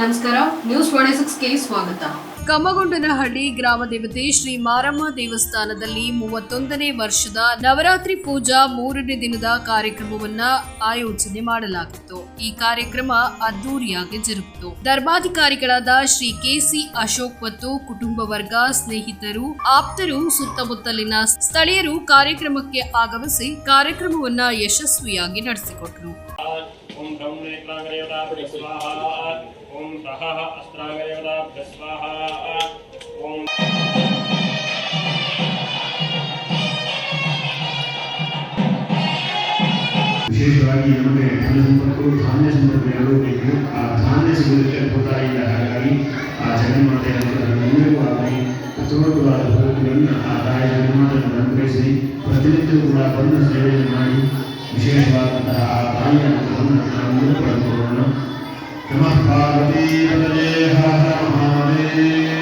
ನಮಸ್ಕಾರ news forty ಸಿಕ್ಸ್ಗೆ ಸ್ವಾಗತ. ಕಮ್ಮಗೊಂಡನಹಳ್ಳಿ ಗ್ರಾಮ ದೇವತೆ ಶ್ರೀ ಮಾರಮ್ಮ ದೇವಸ್ಥಾನದಲ್ಲಿ ಮೂವತ್ತೊಂದನೇ ವರ್ಷದ ನವರಾತ್ರಿ ಪೂಜಾ ಮೂರನೇ ದಿನದ ಕಾರ್ಯಕ್ರಮವನ್ನ ಆಯೋಜನೆ ಮಾಡಲಾಗಿತ್ತು. ಈ ಕಾರ್ಯಕ್ರಮ ಅದ್ದೂರಿಯಾಗಿ ಜರುಗಿತು. ಧರ್ಮಾಧಿಕಾರಿಗಳಾದ ಶ್ರೀ ಕೆಸಿ ಅಶೋಕ್ ಮತ್ತು ಕುಟುಂಬ ವರ್ಗ ಸ್ನೇಹಿತರು ಆಪ್ತರು ಸುತ್ತಮುತ್ತಲಿನ ಸ್ಥಳೀಯರು ಕಾರ್ಯಕ್ರಮಕ್ಕೆ ಆಗಮಿಸಿ ಕಾರ್ಯಕ್ರಮವನ್ನ ಯಶಸ್ವಿಯಾಗಿ ನಡೆಸಿಕೊಟ್ರು. ಓಂ ಬ್ರಹ್ಮನೇತ್ರಾಂಗರೇವತಾಭ್ಯ ಸ್ವಾಹ ಓಂ ಸಹ ಅಸ್ತ್ರಾಂಗರೇವತಾಭ್ಯ ಸ್ವಾಹ ಓಂ ವಿಶೇಷವಾಗಿ ನಮಗೆ ಧನ ಸಂಪತ್ತು ಧಾನ್ಯ ಸಂಪತ್ತು ಎರಡೂ ಬೇಕು ಆ ಧಾನ್ಯ ಸಿಗೋದಕ್ಕೆ ಅದ್ಭುತ ಇಲ್ಲ ಹಾಗಾಗಿ ಆ ಜಗನ್ಮಾತೆ ನಮಗೂ ಆಗಲಿ ಪ್ರತಿಯೊಬ್ಬರಾದ ಭಕ್ತರನ್ನು ಆ ತಾಯಿ ಜಗನ್ಮಾತೆಯನ್ನು ಅನುಗ್ರಹಿಸಿ ಪ್ರತಿನಿತ್ಯವೂ ಕೂಡ ಬಂದು ಸೇವೆಯನ್ನು ಮಾಡಿ ವಿಶೇಷವಾದಂತಹ ಆ ತಾಯಿಯ ಅನುಗ್ರಹವನ್ನು ನಾವು ಪಡೆದುಕೊಳ್ಳೋಣ नमः पार्वती हर महादेव।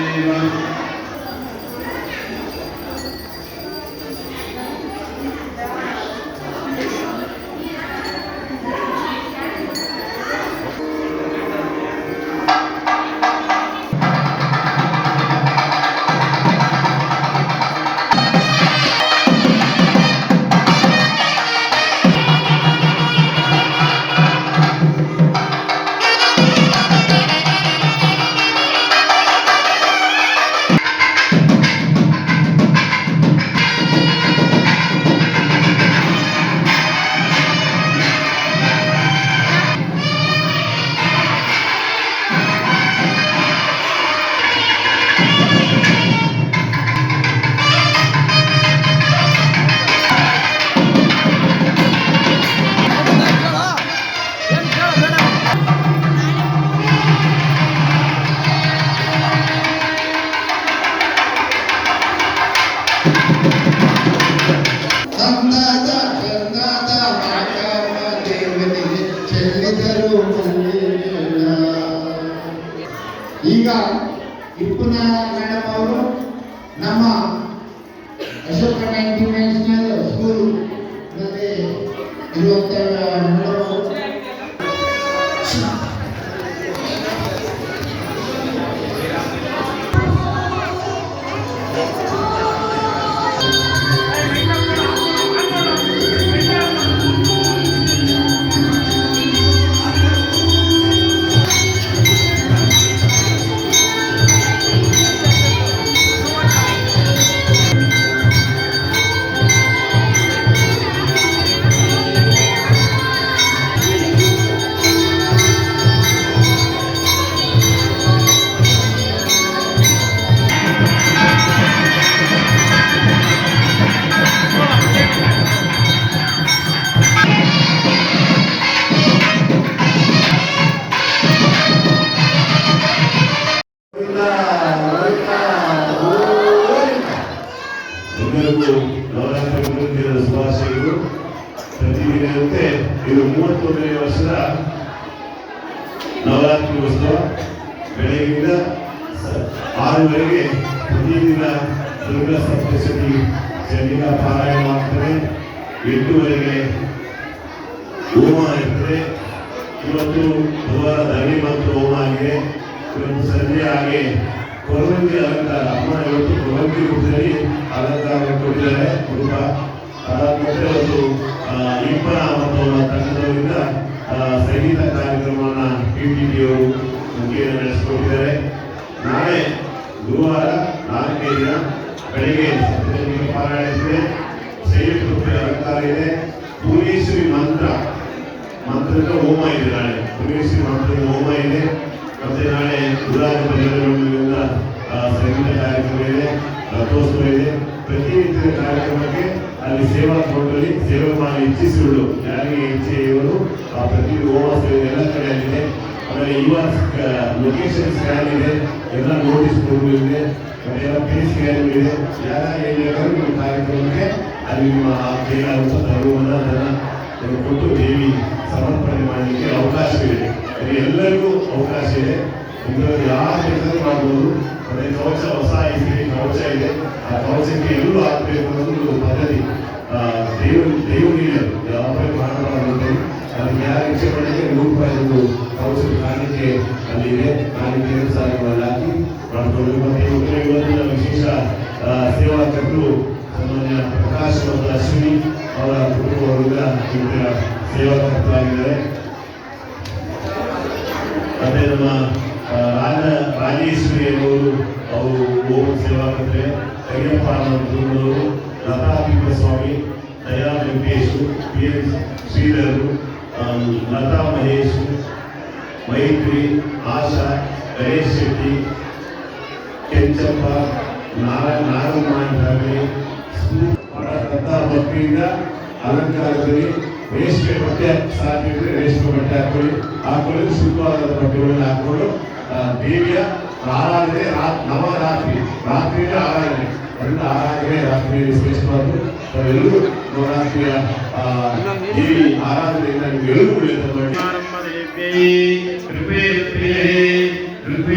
Muhammad ನವರಾತ್ರಿ ದಿನದ ಶುಭಾಶಯಗಳು ಪ್ರತಿದಿನದಂತೆ ಇದು ಮೂವತ್ತೊಂದನೇ ವರ್ಷದ ನವರಾತ್ರಿ ಉತ್ಸವ. ಬೆಳಗಿನ ಆರುವರೆಗೆ ಪ್ರತಿದಿನ ದುರ್ಗಾ ಸಪ್ತಶತಿ ಚಂಡಿಕಾ ಪಾರಾಯಣ ಆಗ್ತದೆ. ಎಂಟೂವರೆಗೆ ಹೋಮ ಇರ್ತದೆ ಇವತ್ತು ಬುಧವಾರ ಧನಿ ಮತ್ತು ಹೋಮ ಆಗಿದೆ. ಇವತ್ತು ಸಂಜೆ ಹಾಗೆ ಕೊರವಂಜಿ ಅಲಂಕಾರ ಅಮ್ಮ ಇವತ್ತು ಕೊರವಂಜಿ ರೂಪದಲ್ಲಿ ಅಲಂಕಾರ ಕೊಟ್ಟಿದ್ದಾರೆ ಹುಡುಗ ಅದಾದ್ಮೇಲೆ ಒಂದು ಇಬ್ಬರ ಮತ್ತು ತಂಡದವರಿಂದ ಸಂಗೀತ ಕಾರ್ಯಕ್ರಮವನ್ನ ಟಿ ಡಿ ಅವರು ಮುಖೇನ ನಡೆಸಿಕೊಟ್ಟಿದ್ದಾರೆ ನಾಳೆ ಗುರುವಾರ ನಾಲ್ಕನೇ ದಿನ ಬೆಳಿಗ್ಗೆ ಸಪ್ತಶತಿ ಪಾರಾಯಣ ಇದೆ ಶೈಲಿ ಅಲಂಕಾರ ಇದೆ. ಭುವನೇಶ್ವರಿ ಮಂತ್ರ ಮಂತ್ರದ ಹೋಮ ಇದೆ ನಾಳೆ. ಭುವನೇಶ್ವರಿ ಮಂತ್ರದ ಹೋಮ ಇದೆ. ಮತ್ತೆ ನಾಳೆ ಪರಿವಾರಗಳಿಂದ ಸಂಗೀತ ಕಾರ್ಯಕ್ರಮ ಇದೆ ರಥೋತ್ಸವ ಇದೆ ಪ್ರತಿನಿತ್ಯದ ಕಾರ್ಯಕ್ರಮಕ್ಕೆ ಅಲ್ಲಿ ಸೇವಾ ಕೊಟ್ಟಲ್ಲಿ ಸೇವೆ ಮಾಡಿ ಇಚ್ಛಿಸಿರುಳು. ಯಾರಿಗೆ ಹೆಚ್ಚೆ ಇವರು ಆ, ಪ್ರತಿ ಹೋಮ ಸೇವೆ ಎಲ್ಲ ಕಡೆ ಅಲ್ಲಿದೆ. ಆಮೇಲೆ ಯುವ ಲೊಕೇಶನ್ ಸ್ಕ್ಯಾನ್ ಇದೆ. ಎಲ್ಲ ನೋಟಿಸ್ ಬೋರ್ಡ್ ಇದೆ. ಎಲ್ಲ ಪೇ ಸ್ಕ್ಯಾನ್ ಇದೆ. ಯಾರ ಏರಿಯಾಗಳು ನಿಮ್ಮ ಕಾರ್ಯಕ್ರಮಕ್ಕೆ ಅಲ್ಲಿ ನಿಮ್ಮ ಅದನ್ನ ಅದನ್ನು ಕೊಟ್ಟು ದೇವಿ ಸಮರ್ಪಣೆ ಮಾಡಲಿಕ್ಕೆ ಅವಕಾಶವಿದೆ. ಅದು ಎಲ್ಲರಿಗೂ ಅವಕಾಶ ಇದೆ. ಇದರಲ್ಲಿ ಯಾರು ಬೇಕಾದ್ರೂ ಮಾಡ್ಬೋದು. ಮತ್ತೆ ಕವಚ ಹೊಸ ಇದೆ, ಕವಚ ಇದೆ. ಆ ಕವಚಕ್ಕೆ ಎಲ್ಲರೂ ಹಾಕಬೇಕು ಅನ್ನೋದು ಪದ್ಧತಿ. ದೇವ ದೇವರು ದೇವರು ಯಾವ ಮಾಡಬಾರದು ಅದಕ್ಕೆ ಯಾರು ಇಚ್ಛೆ ಮಾಡಿದ್ರೆ ನೂರು ರೂಪಾಯಿ ಒಂದು ಕವಚದ ಕಾಣಿಕೆ ಅಲ್ಲಿದೆ ಕಾಣಿಕೆ ಸಹ ನೀವು ಅಲ್ಲಿ ಹಾಕಿ ಮಾಡಿಕೊಂಡು ಮತ್ತೆ ಇವತ್ತಿನ ವಿಶೇಷ ಸೇವಾ ಕಟ್ಟು ಸನ್ಮಾನ್ಯ ಪ್ರಕಾಶ್ ಮತ್ತು ಅಶ್ವಿನಿ ಅವರ ಕುಟುಂಬವರ್ಗ ಇವತ್ತಿನ ಸೇವಾಕರ್ತರಾಗಿದ್ದಾರೆ ಮತ್ತೆ ನಮ್ಮ ರಾಜ, ರಾಜೇಶ್ವರಿ ಅವರು ಅವರು ಓಂ ಸೇವಾಕರ್ತೆ ಕರಿಯಪ್ಪ ಅಯ್ಯಪ್ಪ ಅನ್ನೋರು ಲತಾ ಸ್ವಾಮಿ ದಯಾ ವೆಂಕಟೇಶ್, ಪಿ ಲತಾ ಮಹೇಶ್, ಮೈತ್ರಿ, ಆಶಾ, ಗಣೇಶ್ ಶೆಟ್ಟಿ, ಕೆಂಚಪ್ಪ ನಾರಾಯಣ ನಾಗಮಾನ್ ಫ್ಯಾಮಿಲಿ ಶ್ರದ್ಧಾ ಭಕ್ತಿಯಿಂದ ಅಲಂಕಾರದಲ್ಲಿ ರೇಷ್ಮೆ ಬಟ್ಟೆ ಸಾಕಿದ್ರೆ ರೇಷ್ಮೆ ಬಟ್ಟೆ ಹಾಕೊಳ್ಳಿ. ಹಾಕೊಳ್ಳಿ, ಶುದ್ಧವಾದ ಬಟ್ಟೆಗಳನ್ನು ಹಾಕೊಂಡು ದೇವಿಯ ಆರಾಧನೆ ನವರಾತ್ರಿ. ರಾತ್ರಿಯ ಆರಾಧನೆ. ಅದರಿಂದ ಆರಾಧನೆ ರಾತ್ರಿ ಶ್ರೇಷ್ಠವಾದ್ದು ನಾವೆಲ್ಲರೂ ನವರಾತ್ರಿಯ ದೇವಿ ಆರಾಧನೆಯಿಂದ ನಿಮ್ಗೆ ಎಲ್ಲರೂ ಒಳ್ಳೆಯದು ಮಾಡಿ ಕೃಪೆ ಪ್ರಿಯೇ ಕೃಪೆ